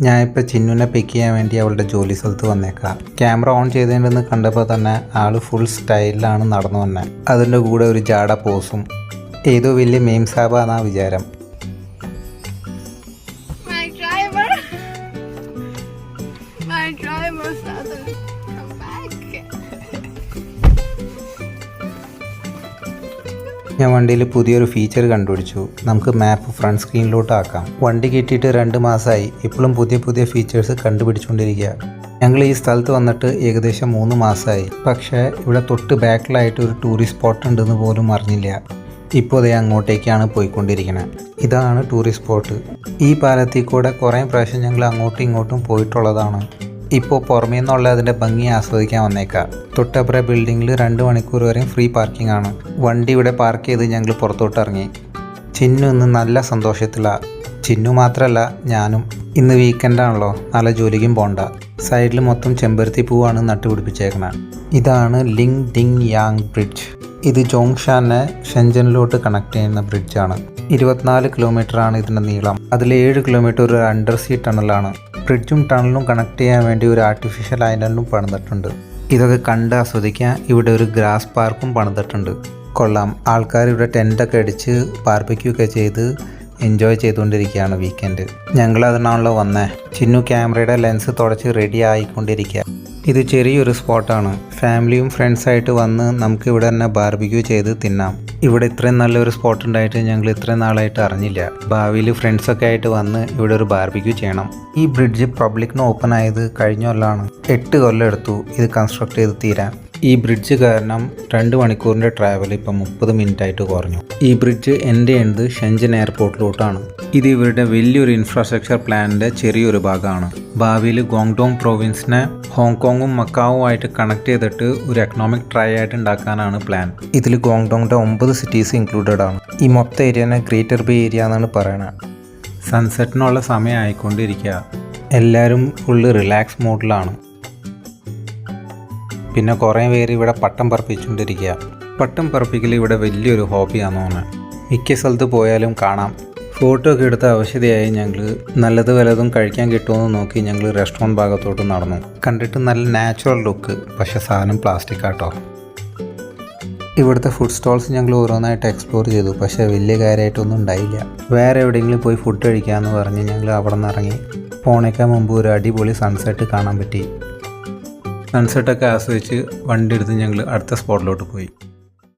ഞാൻ ചിന്നുനെ പിക്ക് ചെയ്യാൻ വേണ്ടി അവളുടെ ജോലി സ്ഥലത്ത് വന്നേക്കാം. ക്യാമറ ഓൺ ചെയ്തതിന്റെ കണ്ടപ്പോൾ തന്നെ ആൾ ഫുൾ സ്റ്റൈലിലാണ് നടന്നു വന്നത് അതിന്റെ കൂടെ ഒരു ജാട പോസും ഏതോ വലിയ മെയിം സാബാന്നാ വിചാരം. My driver. My driver ഞാൻ വണ്ടിയിൽ പുതിയൊരു ഫീച്ചർ കണ്ടുപിടിച്ചു. നമുക്ക് മാപ്പ് ഫ്രണ്ട് സ്ക്രീനിലോട്ട് ആക്കാം വണ്ടി കിട്ടിയിട്ട് രണ്ട് മാസമായി. ഇപ്പോഴും പുതിയ പുതിയ ഫീച്ചേഴ്സ് കണ്ടുപിടിച്ചുകൊണ്ടിരിക്കുക. ഞങ്ങൾ ഈ സ്ഥലത്ത് വന്നിട്ട് ഏകദേശം മൂന്ന് മാസമായി. പക്ഷേ ഇവിടെ തൊട്ട് ബാക്കിലായിട്ട് ഒരു ടൂറിസ്റ്റ് സ്പോട്ട് ഉണ്ടെന്ന് പോലും അറിഞ്ഞില്ല. ഇപ്പോൾ അതേ അങ്ങോട്ടേക്കാണ് പോയിക്കൊണ്ടിരിക്കുന്നത് ഇതാണ് ടൂറിസ്റ്റ് സ്പോട്ട് ഈ പാലത്തിൽ കൂടെ കുറേ പ്രാവശ്യം ഞങ്ങൾ അങ്ങോട്ടും ഇങ്ങോട്ടും പോയിട്ടുള്ളതാണ്. ഇപ്പോൾ പുറമേ നിന്നുള്ള അതിന്റെ ഭംഗി ആസ്വദിക്കാൻ വന്നേക്കാം. തൊട്ടപ്പുറ ബിൽഡിങ്ങിൽ രണ്ട് മണിക്കൂർ വരെയും ഫ്രീ പാർക്കിംഗ് ആണ്. വണ്ടി ഇവിടെ പാർക്ക് ചെയ്ത് ഞങ്ങൾ പുറത്തോട്ട് ഇറങ്ങി. ചിന്നു ഇന്ന് നല്ല സന്തോഷത്തിലാണ് ചിന്നു മാത്രമല്ല ഞാനും. ഇന്ന് വീക്കെൻഡാണല്ലോ നല്ല ജോലിക്കും പോണ്ട. സൈഡിൽ മൊത്തം ചെമ്പരത്തി പൂവാണ് നട്ടുപിടിപ്പിച്ചേക്കണത് ഇതാണ് ലിങ് ഡിങ് യാങ് ബ്രിഡ്ജ്. ഇത് ജോങ്ഷാനെ ഷെഞ്ചനിലോട്ട് കണക്ട് ചെയ്യുന്ന ബ്രിഡ്ജാണ്. ഇരുപത്തിനാല് കിലോമീറ്റർ ആണ് ഇതിന്റെ നീളം. അതിൽ ഏഴ് കിലോമീറ്റർ ഒരു അണ്ടർ സീ ടണലാണ് ബ്രിഡ്ജും ടണലും കണക്ട് ചെയ്യാൻ വേണ്ടി ഒരു ആർട്ടിഫിഷ്യൽ ഐലൻഡും പണിതിട്ടുണ്ട്. ഇതൊക്കെ കണ്ട് ആസ്വദിക്കാൻ ഇവിടെ ഒരു ഗ്രാസ് പാർക്കും പണിതിട്ടുണ്ട്. കൊള്ളാം. ആൾക്കാർ ഇവിടെ ടെന്റൊക്കെ അടിച്ച് ബാർബിക്യൂ ഒക്കെ ചെയ്ത് എൻജോയ് ചെയ്തുകൊണ്ടിരിക്കുകയാണ് വീക്കെൻഡ് ഞങ്ങൾ അതിനാണല്ലോ വന്നേ? ചിന്നു ക്യാമറയുടെ ലെൻസ് തുടച്ച് റെഡി ആയിക്കൊണ്ടിരിക്കുക. ഇത് ചെറിയൊരു സ്പോട്ടാണ്. ഫാമിലിയും ഫ്രണ്ട്സായിട്ട് വന്ന് നമുക്ക് ഇവിടെ തന്നെ ബാർബിക്യൂ ചെയ്ത് തിന്നാം. ഇവിടെ ഇത്രയും നല്ലൊരു സ്പോട്ട് ഉണ്ടായിട്ട് ഞങ്ങൾ ഇത്രയും നാളായിട്ട് അറിഞ്ഞില്ല. ഭാവിയിൽ ഫ്രണ്ട്സൊക്കെ ആയിട്ട് വന്ന് ഇവിടെ ഒരു ബാർബിക്യൂ ചെയ്യണം. ഈ ബ്രിഡ്ജ് പബ്ലിക്കിന് ഓപ്പൺ ആയത് കഴിഞ്ഞ കൊല്ലമാണ് എട്ട് കൊല്ലം എടുത്തു ഇത് കൺസ്ട്രക്ട് ചെയ്ത് തീരാൻ. ഈ ബ്രിഡ്ജ് കാരണം രണ്ട് മണിക്കൂറിന്റെ ട്രാവൽ ഇപ്പം മുപ്പത് മിനിറ്റ് ആയിട്ട് കുറഞ്ഞു. ഈ ബ്രിഡ്ജ് എന്റെ ഉണ്ട് ഷെഞ്ചൻ എയർപോർട്ടിലോട്ടാണ്. ഇത് ഇവരുടെ വലിയൊരു ഇൻഫ്രാസ്ട്രക്ചർ പ്ലാനിന്റെ ചെറിയൊരു ഭാഗമാണ്. ഭാവിയിൽ ഗോങ്ഡോങ് പ്രൊവിൻസിനെ ഹോങ്കോങ്ങും മക്കാവും ആയിട്ട് കണക്ട് ചെയ്തിട്ട് ഒരു എക്കണോമിക് ട്രൈ ആയിട്ട് ഉണ്ടാക്കാനാണ് പ്ലാൻ ഇതിൽ ഗോങ്ടോങ്ങിന്റെ ഒമ്പത് സിറ്റീസ് ഇൻക്ലൂഡഡ് ആണ്. ഈ മൊത്തം ഏരിയനെ ഗ്രേറ്റർ ബേ ഏരിയ എന്നാണ് പറയുന്നത് സൺസെറ്റിനുള്ള സമയം ആയിക്കൊണ്ടിരിക്കുക എല്ലാവരും ഫുള്ള് റിലാക്സ് മോഡിലാണ് പിന്നെ കുറേ പേര് ഇവിടെ പട്ടം പറപ്പിച്ചുകൊണ്ടിരിക്കുക പട്ടം പറപ്പിക്കൽ ഇവിടെ വലിയൊരു ഹോബിയാണെന്ന് തോന്നുന്നത് മിക്ക സ്ഥലത്ത് പോയാലും കാണാം. ഫോട്ടോ ഒക്കെ എടുത്ത ആവശ്യതയായി ഞങ്ങൾ നല്ലത് വലതും കഴിക്കാൻ കിട്ടുമെന്ന് നോക്കി ഞങ്ങൾ റെസ്റ്റോറന്റ് ഭാഗത്തോട്ട് നടന്നു. കണ്ടിട്ട് നല്ല നാച്ചുറൽ ലുക്ക് പക്ഷേ സാധനം പ്ലാസ്റ്റിക് ആട്ടോ. ഇവിടുത്തെ ഫുഡ് സ്റ്റോൾസ് ഞങ്ങൾ ഓരോന്നായിട്ട് എക്സ്പ്ലോർ ചെയ്തു പക്ഷേ വലിയ കാര്യമായിട്ടൊന്നും ഉണ്ടായില്ല. വേറെ എവിടെയെങ്കിലും പോയി ഫുഡ് കഴിക്കാമെന്ന് പറഞ്ഞ് ഞങ്ങൾ അവിടെ നിന്ന് ഇറങ്ങി. പോണേക്കാൻ മുമ്പ് ഒരു അടിപൊളി സൺസെറ്റ് കാണാൻ പറ്റി. സൺസെറ്റൊക്കെ ആസ്വദിച്ച് വണ്ടി എടുത്ത് ഞങ്ങൾ അടുത്ത സ്പോട്ടിലോട്ട് പോയി.